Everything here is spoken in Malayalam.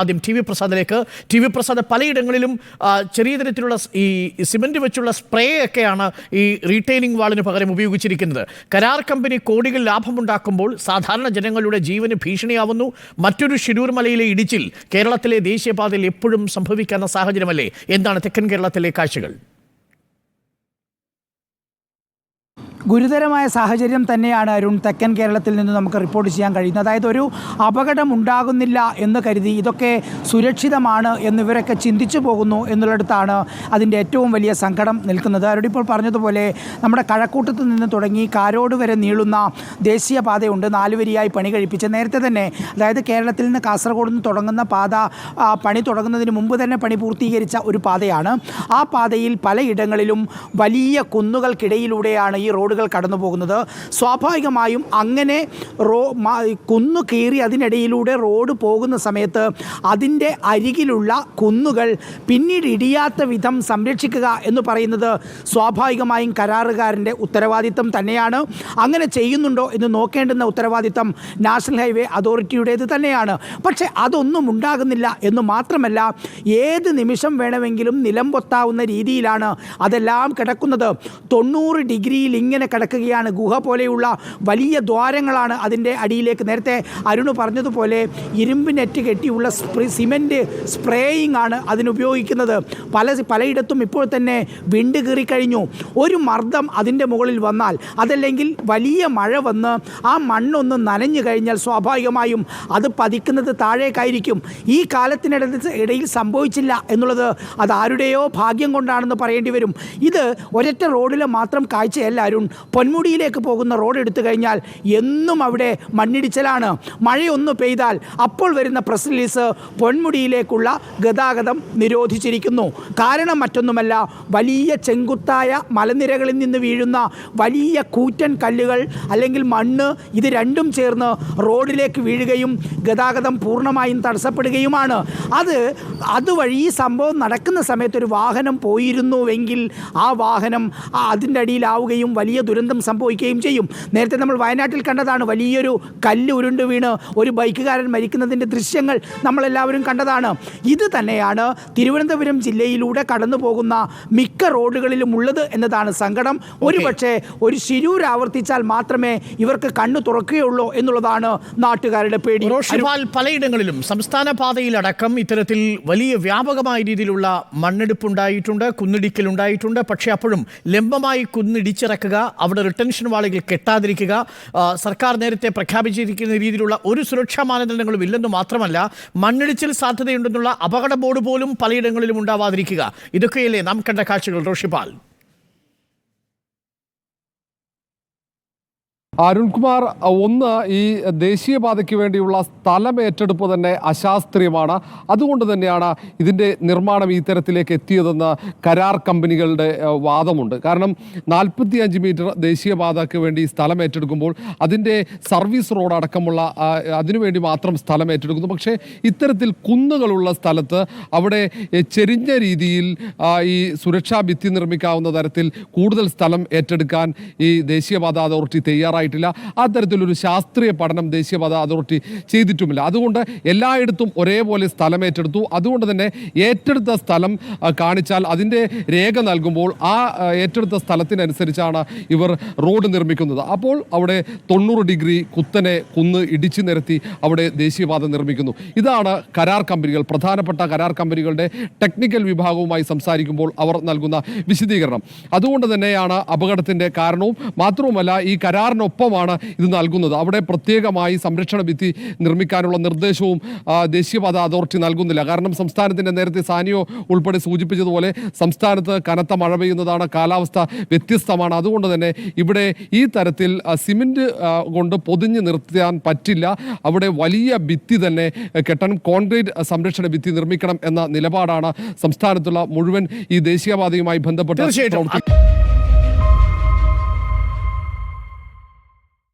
ആദ്യം ടി വി പ്രസാദിലേക്ക്. ടി വി പ്രസാദ് പലയിടങ്ങളിലും ചെറിയ തരത്തിലുള്ള ഈ സിമന്റ് വെച്ചുള്ള സ്പ്രേ ഒക്കെയാണ് ഈ റീറ്റെയിലിംഗ് വാളിന് പകരം ഉപയോഗിച്ചിരിക്കുന്നത്. കരാർ കമ്പനി കോടികൾ ലാഭമുണ്ടാക്കുമ്പോൾ സാധാരണ ജനങ്ങളുടെ ജീവന് ഭീഷണിയാവുന്നു. മറ്റൊരു ഷിരൂർ മലയിലെ ഇടിച്ചിൽ കേരളത്തിലെ ദേശീയപാതയിൽ എപ്പോഴും സംഭവിക്കാവുന്ന സാഹചര്യമല്ലേ? എന്താണ് തെക്കൻ കേരളത്തിലെ കാഴ്ചകൾ? ഗുരുതരമായ സാഹചര്യം തന്നെയാണ് അരുൺ. തെക്കൻ കേരളത്തിൽ നിന്ന് നമുക്ക് റിപ്പോർട്ട് ചെയ്യാൻ കഴിയുന്നത്. അതായത് ഒരു അപകടം ഉണ്ടാകുന്നില്ല എന്ന് കരുതി ഇതൊക്കെ സുരക്ഷിതമാണ് എന്നിവരൊക്കെ ചിന്തിച്ചു പോകുന്നു എന്നുള്ളിടത്താണ് അതിന്റെ ഏറ്റവും വലിയ സങ്കടം നിൽക്കുന്നത്. അവരോട് ഇപ്പോൾ പറഞ്ഞതുപോലെ നമ്മുടെ കഴക്കൂട്ടത്ത് നിന്ന് തുടങ്ങി കാരോട് വരെ നീളുന്ന ദേശീയപാതയുണ്ട്. നാലുവരിയായി പണി കഴിപ്പിച്ച് നേരത്തെ തന്നെ അതായത് കേരളത്തിൽ നിന്ന് കാസർഗോഡ് നിന്ന് തുടങ്ങുന്ന പാത പണി തുടങ്ങുന്നതിന് മുമ്പ് തന്നെ പണി പൂർത്തീകരിച്ച ഒരു പാതയാണ്. ആ പാതയിൽ പലയിടങ്ങളിലും വലിയ കുന്നുകൾക്കിടയിലൂടെയാണ് ഈ റോഡുകൾ കടന്നു പോകുന്നത് സ്വാഭാവികമായും അങ്ങനെ റോ കുന്നു കീറി അതിനിടയിലൂടെ റോഡ് പോകുന്ന സമയത്ത് അതിന്റെ അരികിലുള്ള കുന്നുകൾ പിന്നീട് ഇടിയാത്ത വിധം സംരക്ഷിക്കുക എന്ന് പറയുന്നത് സ്വാഭാവികമായും കരാറുകാരന്റെ ഉത്തരവാദിത്തം തന്നെയാണ്. അങ്ങനെ ചെയ്യുന്നുണ്ടോ എന്ന് നോക്കേണ്ടുന്ന ഉത്തരവാദിത്തം നാഷണൽ ഹൈവേ അതോറിറ്റിയുടേത് തന്നെയാണ്. പക്ഷേ അതൊന്നും ഉണ്ടാകുന്നില്ല എന്ന് മാത്രമല്ല ഏത് നിമിഷം വേണമെങ്കിലും നിലം പൊത്താവുന്ന രീതിയിലാണ് അതെല്ലാം കിടക്കുന്നത്. തൊണ്ണൂറ് ഡിഗ്രിയിൽ ഇങ്ങനെ കിടക്കുകയാണ്. ഗുഹ പോലെയുള്ള വലിയ ദ്വാരങ്ങളാണ് അതിന്റെ അടിയിലേക്ക്. നേരത്തെ അരുണ് പറഞ്ഞതുപോലെ ഇരുമ്പ് നെറ്റ് കെട്ടിയുള്ള സ്പ്രേ സിമന്റ് സ്പ്രേയിങ് ആണ് അതിനുപയോഗിക്കുന്നത് പല പലയിടത്തും ഇപ്പോൾ തന്നെ വിണ്ട് കീറിക്കഴിഞ്ഞു ഒരു മർദ്ദം അതിന്റെ മുകളിൽ വന്നാൽ അതല്ലെങ്കിൽ വലിയ മഴ വന്ന് ആ മണ്ണൊന്ന് നനഞ്ഞു കഴിഞ്ഞാൽ സ്വാഭാവികമായും അത് പതിക്കുന്നത് താഴേക്കായിരിക്കും. ഈ കാലത്തിനിട ഇടയിൽ സംഭവിച്ചില്ല എന്നുള്ളത് അത് ആരുടെയോ ഭാഗ്യം കൊണ്ടാണെന്ന് പറയേണ്ടി വരും. ഇത് ഒരൊറ്റ റോഡിലെ മാത്രം കാഴ്ചയല്ല അരുൺ. പൊന്മുടിയിലേക്ക് പോകുന്ന റോഡ് എടുത്തു കഴിഞ്ഞാൽ എന്നും അവിടെ മണ്ണിടിച്ചിലാണ്. മഴയൊന്നു പെയ്താൽ അപ്പോൾ വരുന്ന പ്രസ് റിലീസ് പൊന്മുടിയിലേക്കുള്ള ഗതാഗതം നിരോധിച്ചിരിക്കുന്നു. കാരണം മറ്റൊന്നുമല്ല വലിയ ചെങ്കുത്തായ മലനിരകളിൽ നിന്ന് വീഴുന്ന വലിയ കൂറ്റൻ കല്ലുകൾ അല്ലെങ്കിൽ മണ്ണ് ഇത് രണ്ടും ചേർന്ന് റോഡിലേക്ക് വീഴുകയും ഗതാഗതം പൂർണമായും തടസ്സപ്പെടുകയുമാണ്. അത് അതുവഴി ഈ സംഭവം നടക്കുന്ന സമയത്ത് ഒരു വാഹനം പോയിരുന്നുവെങ്കിൽ ആ വാഹനം അതിന്റെ അടിയിലാവുകയും വലിയ ദുരന്തം സംഭവിക്കുകയും ചെയ്യും. നേരത്തെ നമ്മൾ വയനാട്ടിൽ കണ്ടതാണ് വലിയൊരു കല്ല് ഉരുണ്ട് വീണ് ഒരു ബൈക്കുകാരൻ മരിക്കുന്നതിന്റെ ദൃശ്യങ്ങൾ നമ്മളെല്ലാവരും കണ്ടതാണ്. ഇത് തന്നെയാണ് തിരുവനന്തപുരം ജില്ലയിലൂടെ കടന്നു പോകുന്ന മിക്ക റോഡുകളിലും ഉള്ളത് എന്നതാണ് സങ്കടം. ഒരുപക്ഷെ ഒരു ശിരൂർ ആവർത്തിച്ചാൽ മാത്രമേ ഇവർക്ക് കണ്ണു തുറക്കുകയുള്ളൂ എന്നുള്ളതാണ് നാട്ടുകാരുടെ പേടി. പലയിടങ്ങളിലും സംസ്ഥാന പാതയിലടക്കം ഇത്തരത്തിൽ വലിയ വ്യാപകമായ രീതിയിലുള്ള മണ്ണെടുപ്പ് ഉണ്ടായിട്ടുണ്ട് കുന്നിടിക്കൽ ഉണ്ടായിട്ടുണ്ട് പക്ഷേ അപ്പോഴും ലംബമായി കുന്നിടിച്ചിറക്കുക അവിടെ റിട്ടൻഷൻ വാളുകൾ കെട്ടാതിരിക്കുക സർക്കാർ നേരത്തെ പ്രഖ്യാപിച്ചിരിക്കുന്ന രീതിയിലുള്ള ഒരു സുരക്ഷാ മാനദണ്ഡങ്ങളും ഇല്ലെന്ന് മാത്രമല്ല മണ്ണിടിച്ചിൽ സാധ്യതയുണ്ടെന്നുള്ള അപകട ബോർഡ് പോലും പലയിടങ്ങളിലും ഉണ്ടാവാതിരിക്കുക. ഇതൊക്കെയല്ലേ നാം കണ്ട കാഴ്ചകൾ റോഷിപാൽ അരുൺകുമാർ ഒന്ന് ഈ ദേശീയപാതയ്ക്ക് വേണ്ടിയുള്ള സ്ഥലം ഏറ്റെടുപ്പ് തന്നെ അശാസ്ത്രീയമാണ്. അതുകൊണ്ട് തന്നെയാണ് ഇതിന്റെ നിർമ്മാണം ഈ തരത്തിലേക്ക് എത്തിയതെന്ന് കരാർ കമ്പനികളുടെ വാദമുണ്ട്. കാരണം നാൽപ്പത്തി അഞ്ച് മീറ്റർ ദേശീയപാതയ്ക്ക് വേണ്ടി സ്ഥലം ഏറ്റെടുക്കുമ്പോൾ അതിന്റെ സർവീസ് റോഡ് അടക്കമുള്ള അതിനുവേണ്ടി മാത്രം സ്ഥലം ഏറ്റെടുക്കുന്നു. പക്ഷേ ഇത്തരത്തിൽ കുന്നുകളുള്ള സ്ഥലത്ത് അവിടെ ചെരിഞ്ഞ രീതിയിൽ ഈ സുരക്ഷാ ഭിത്തി നിർമ്മിക്കാവുന്ന തരത്തിൽ കൂടുതൽ സ്ഥലം ഏറ്റെടുക്കാൻ ഈ ദേശീയപാത അതോറിറ്റി തയ്യാറായിട്ടില്ല ആ അത്തരത്തിലൊരു ശാസ്ത്രീയ പഠനം ദേശീയപാത അതോറിറ്റി ചെയ്തിട്ടുമില്ല. അതുകൊണ്ട് എല്ലായിടത്തും ഒരേപോലെ സ്ഥലം ഏറ്റെടുത്തു. അതുകൊണ്ട് തന്നെ ഏറ്റെടുത്ത സ്ഥലം കാണിച്ചാൽ അതിന്റെ രേഖ നൽകുമ്പോൾ ആ ഏറ്റെടുത്ത സ്ഥലത്തിനനുസരിച്ചാണ് ഇവർ റോഡ് നിർമ്മിക്കുന്നത്. അപ്പോൾ അവിടെ തൊണ്ണൂറ് ഡിഗ്രി കുത്തനെ കുന്ന് ഇടിച്ചു നിരത്തി അവിടെ ദേശീയപാത നിർമ്മിക്കുന്നു. ഇതാണ് കരാർ കമ്പനികൾ. പ്രധാനപ്പെട്ട കരാർ കമ്പനികളുടെ ടെക്നിക്കൽ വിഭാഗവുമായി സംസാരിക്കുമ്പോൾ അവർ നൽകുന്ന വിശദീകരണം. അതുകൊണ്ട് തന്നെയാണ് അപകടത്തിന്റെ കാരണവും. മാത്രവുമല്ല ഈ കരാറിനൊപ്പമാണ് ഇത് നൽകുന്നത്. അവിടെ പ്രത്യേകമായി സംരക്ഷണ ഭിത്തി നിർമ്മിക്കാനുള്ള നിർദ്ദേശവും ദേശീയപാത അതോറിറ്റി നൽകുന്നില്ല. കാരണം സംസ്ഥാനത്തിന്റെ നേരത്തെ സാനിയോ ഉൾപ്പെടെ സൂചിപ്പിച്ചതുപോലെ സംസ്ഥാനത്ത് കനത്ത മഴ പെയ്യുന്നതാണ് കാലാവസ്ഥ വ്യത്യസ്തമാണ്. അതുകൊണ്ട് തന്നെ ഇവിടെ ഈ തരത്തിൽ സിമെന്റ് കൊണ്ട് പൊതിഞ്ഞ് നിർത്താൻ പറ്റില്ല. അവിടെ വലിയ ഭിത്തി തന്നെ കെട്ടണം കോൺക്രീറ്റ് സംരക്ഷണ ഭിത്തി നിർമ്മിക്കണം എന്ന നിലപാടാണ് സംസ്ഥാനത്തുള്ള മുഴുവൻ ഈ ദേശീയപാതയുമായി ബന്ധപ്പെട്ട്